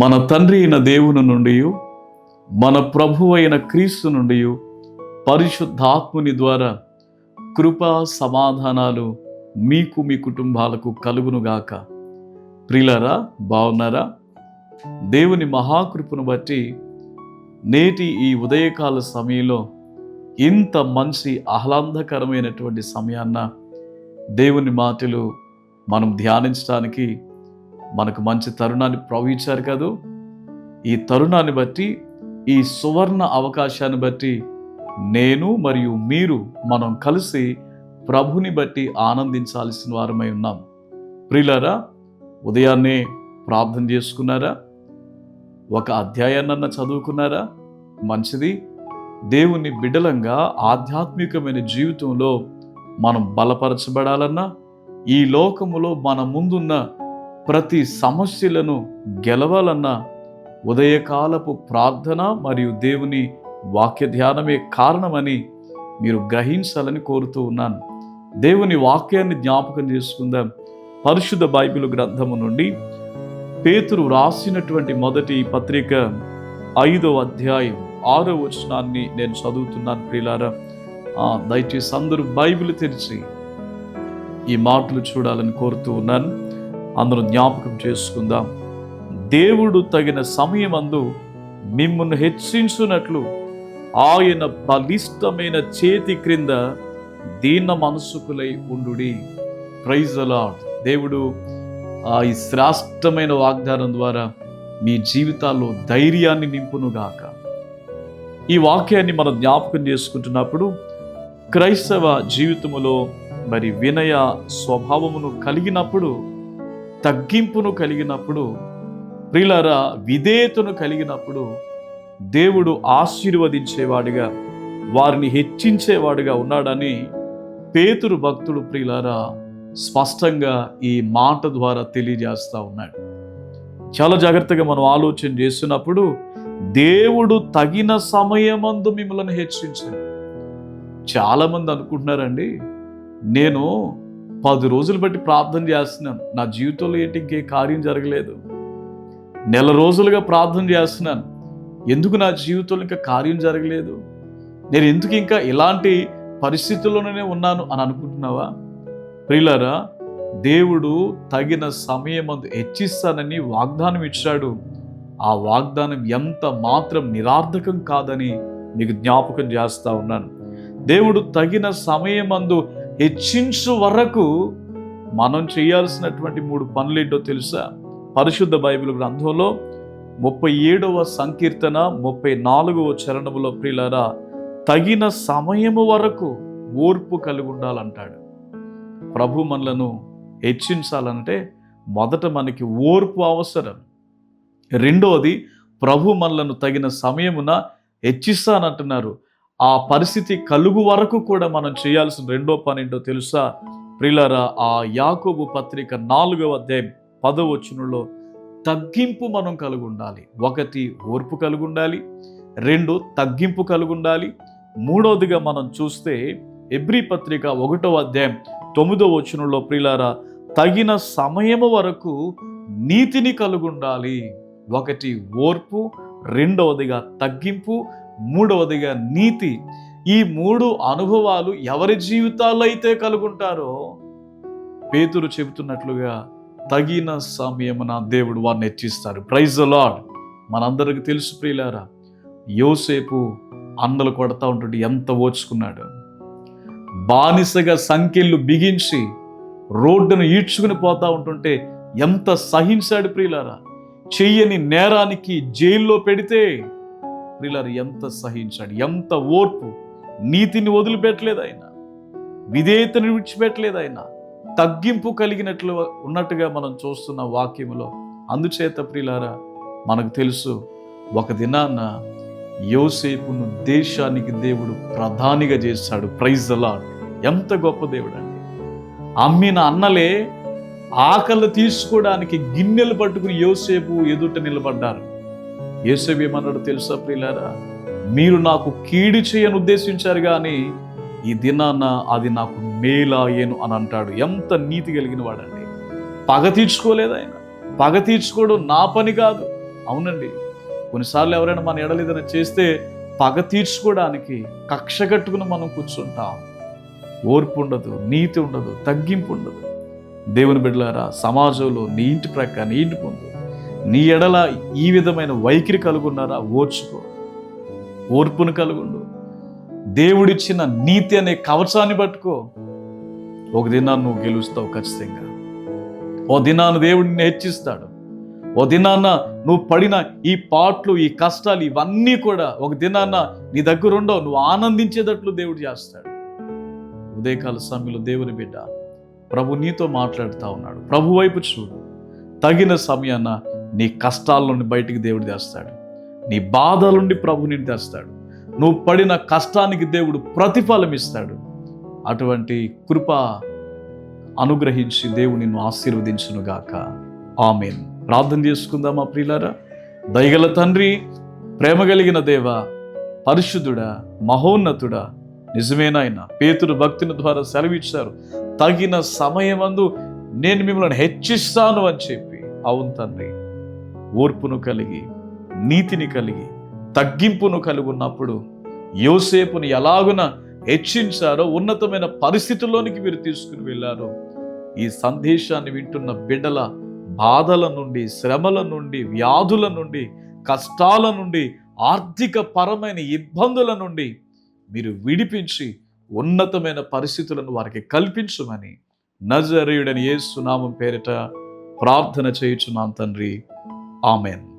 మన తండ్రి అయిన దేవుని నుండి మన ప్రభు అయిన క్రీస్తు నుండి పరిశుద్ధాత్ముని ద్వారా కృపా సమాధానాలు మీకు మీ కుటుంబాలకు కలుగునుగాక. ప్రిలరా బాగున్నారా? దేవుని మహాకృపను బట్టి నేటి ఈ ఉదయకాల సమయంలో ఇంత మంచి ఆహ్లాదకరమైనటువంటి సమయాన్న దేవుని మాటలు మనం ధ్యానించడానికి మనకు మంచి తరుణాన్ని ప్రవహించారు కదూ. ఈ తరుణాన్ని బట్టి ఈ సువర్ణ అవకాశాన్ని బట్టి నేను మరియు మీరు మనం కలిసి ప్రభుని బట్టి ఆనందించాల్సిన వారమై ఉన్నాం. ప్రిలరా ఉదయాన్నే ప్రార్థన చేసుకున్నారా? ఒక అధ్యాయాన్న చదువుకున్నారా? మంచిది. దేవుని బిడలంగా ఆధ్యాత్మికమైన జీవితంలో మనం బలపరచబడాలన్నా ఈ లోకములో మన ముందున్న ప్రతి సమస్యలను గెలవాలన్న ఉదయకాలపు ప్రార్థన మరియు దేవుని వాక్య ధ్యానమే కారణమని మీరు గ్రహించాలని కోరుతూ ఉన్నాను. దేవుని వాక్యాన్ని జ్ఞాపకం చేసుకుందాం. పరిశుద్ధ బైబిల్ గ్రంథము నుండి పేతురు రాసినటువంటి మొదటి పత్రిక ఐదో అధ్యాయం ఆరో వచనాన్ని నేను చదువుతున్నాను ప్రియులారా. దయచేసి అందరూ బైబిల్ తెరిచి ఈ మాటలు చూడాలని కోరుతూ ఉన్నాను. అందరూ జ్ఞాపకం చేసుకుందాం. దేవుడు తగిన సమయమందు మిమ్మల్ని హెచ్చించున్నట్లు ఆయన బలిష్టమైన చేతి క్రింద దీన మనసుకులై ఉండు ప్రైజ్ అలాడ్ దేవుడు ఆ ఈ శ్రేష్టమైన వాగ్దానం ద్వారా మీ జీవితాల్లో ధైర్యాన్ని నింపునుగాక. ఈ వాక్యాన్ని మనం జ్ఞాపకం చేసుకుంటున్నప్పుడు క్రైస్తవ జీవితములో మరి వినయ స్వభావమును కలిగినప్పుడు తగ్గింపును కలిగినప్పుడు ప్రిలరా విధేయతను కలిగినప్పుడు దేవుడు ఆశీర్వదించేవాడిగా వారిని హెచ్చించేవాడిగా ఉన్నాడని పేతురు భక్తుడు ప్రియులారా స్పష్టంగా ఈ మాట ద్వారా తెలియజేస్తూ ఉన్నాడు. చాలా జాగ్రత్తగా మనం ఆలోచన చేస్తున్నప్పుడు దేవుడు తగిన సమయమందు మిమ్మల్ని హెచ్చించాడు. చాలామంది అనుకుంటున్నారండి నేను పది రోజులు బట్టి ప్రార్థన చేస్తున్నాను. నా జీవితంలో ఏంటి ఇంకే కార్యం జరగలేదు. నెల రోజులుగా ప్రార్థన చేస్తున్నాను. ఎందుకు నా జీవితంలో ఇంకా కార్యం జరగలేదు? నేను ఎందుకు ఇంకా ఇలాంటి పరిస్థితుల్లోనే ఉన్నాను అని అనుకుంటున్నావా? ప్రియులరా దేవుడు తగిన సమయమందు హెచ్చిస్తానని వాగ్దానం ఇచ్చాడు. ఆ వాగ్దానం ఎంత మాత్రం నిరార్థకం కాదని నీకు జ్ఞాపకం చేస్తా ఉన్నాను. దేవుడు తగిన సమయమందు హెచ్చించు వరకు మనం చేయాల్సినటువంటి మూడు పనులేంటో తెలుసా? పరిశుద్ధ బైబిల్ గ్రంథంలో ముప్పై ఏడవ సంకీర్తన ముప్పై నాలుగవ చరణములో ప్రియులారా తగిన సమయము వరకు ఓర్పు కలిగి ఉండాలంటాడు ప్రభు మనలను హెచ్చించాలంటే మొదట మనకి ఓర్పు అవసరం. రెండవది ప్రభు మనలను తగిన సమయమున హెచ్చిస్తానంటున్నారు. ఆ పరిస్థితి కలుగు వరకు కూడా మనం చేయాల్సిన రెండో పని ఏంటో తెలుసా? ప్రిలరా ఆ యాకోబు పత్రిక నాలుగవ అధ్యాయం పదవచనంలో తగ్గింపు మనం కలిగి ఉండాలి. ఒకటి ఓర్పు కలిగి ఉండాలి. రెండు తగ్గింపు కలిగి ఉండాలి. మూడవదిగా మనం చూస్తే ఎబ్రి పత్రిక ఒకటో అధ్యాయం తొమ్మిదో వచనంలో ప్రిలారా తగిన సమయము వరకు నీతిని కలిగి ఉండాలి. ఒకటి ఓర్పు. రెండవదిగా తగ్గింపు. మూడవదిగా నీతి. ఈ మూడు అనుభవాలు ఎవరి జీవితాల్లో అయితే కలుగుంటారో పేతురు చెబుతున్నట్లుగా తగిన సమయమున దేవుడు వారిని హెచ్చిస్తారు. ప్రైజ్ లాడ్ మనందరికి తెలుసు ప్రియులారా యోసేపు అందలు కొడతా ఉంటుంటే ఎంత ఓచుకున్నాడు. బానిసగా సంఖ్యలు బిగించి రోడ్డును ఈడ్చుకుని పోతా ఉంటుంటే ఎంత సహించాడు ప్రియులారా. చెయ్యని నేరానికి జైల్లో పెడితే ప్రియులారు ఎంత సహించాడు ఎంత ఓర్పు. నీతిని వదిలిపెట్టలేదు ఆయన. విధేయతను విడిచిపెట్టలేదు ఆయన. తగ్గింపు కలిగినట్లు ఉన్నట్టుగా మనం చూస్తున్న వాక్యములో. అందుచేత ప్రిలారా మనకు తెలుసు ఒక దినాన యోసేపును దేశానికి దేవుడు ప్రధానిగా చేశాడు. ప్రైజ్ అలా ఎంత గొప్ప దేవుడు అండి. అమ్మిన అన్నలే ఆకలి తీసుకోవడానికి గిన్నెలు పట్టుకుని యోసేపు ఎదుట నిలబడ్డారు. ఏసవి ఏమన్నాడు తెలుసా ప్రియులారా? మీరు నాకు కీడు చేయని ఉద్దేశించారు కానీ ఈ దినాన అది నాకు మేలాయేను అని అంటాడు. ఎంత నీతి కలిగిన వాడండి. పగ తీర్చుకోలేదు ఆయన. పగ తీర్చుకోవడం నా పని కాదు. అవునండి. కొన్నిసార్లు ఎవరైనా మన ఎడలు ఏదైనా చేస్తే పగ తీర్చుకోవడానికి కక్ష కట్టుకుని మనం కూర్చుంటాం. ఓర్పు ఉండదు నీతి ఉండదు తగ్గింపు ఉండదు. దేవుని బిడ్డలారా సమాజంలో నీ ఇంటి ప్రక్క నీ ఇంటి ముందు నీ ఎడల ఈ విధమైన వైఖరి కలుగున్నారా? ఓర్చుకో. ఓర్పును కలుగుండు. దేవుడిచ్చిన నీతి అనే కవచాన్ని పట్టుకో. ఒక దినాన్ని నువ్వు గెలుస్తావు ఖచ్చితంగా. ఓ దినాన్ని దేవుడిని హెచ్చిస్తాడు. ఓ దినాన్న నువ్వు పడిన ఈ పాటలు ఈ కష్టాలు ఇవన్నీ కూడా ఒక దినాన్న నీ దగ్గర ఉండవు. నువ్వు ఆనందించేటట్లు దేవుడు చేస్తాడు. ఉదయకాల సమయంలో దేవుని బిడ్డ ప్రభు నీతో మాట్లాడుతూ ఉన్నాడు. ప్రభు వైపు చూడు. తగిన సమయాన నీ కష్టాల నుండి బయటికి దేవుడు తెస్తాడు. నీ బాధల నుండి ప్రభు నిన్ను తెస్తాడు. నువ్వు పడిన కష్టానికి దేవుడు ప్రతిఫలం ఇస్తాడు. అటువంటి కృప అనుగ్రహించి దేవుడు నిన్ను ఆశీర్వదించునుగాక ఆమెన్. ప్రార్థన చేసుకుందామా ప్రియులారా? దయగల తండ్రి ప్రేమ కలిగిన దేవ పరిశుద్ధుడా మహోన్నతుడా నిజమేనాయన పేతుడు భక్తుని ద్వారా సెలవిచ్చారు. తగిన సమయమందు నేను మిమ్మల్ని హెచ్చిస్తాను అని చెప్పి. అవును తండ్రి. ఓర్పును కలిగి నీతిని కలిగి తగ్గింపును కలిగి ఉన్నప్పుడు యోసేపుని ఎలాగున హెచ్చించారో ఉన్నతమైన పరిస్థితుల్లోనికి మీరు తీసుకుని వెళ్ళారో ఈ సందేశాన్ని వింటున్న బిడ్డల బాధల నుండి శ్రమల నుండి వ్యాధుల నుండి కష్టాల నుండి ఆర్థిక పరమైన ఇబ్బందుల నుండి మీరు విడిపించి ఉన్నతమైన పరిస్థితులను వారికి కల్పించమని నజరేయుడని ఏ సునామం పేరిట ప్రార్థన చేయుచున్నాను తండ్రి. ఆమెన్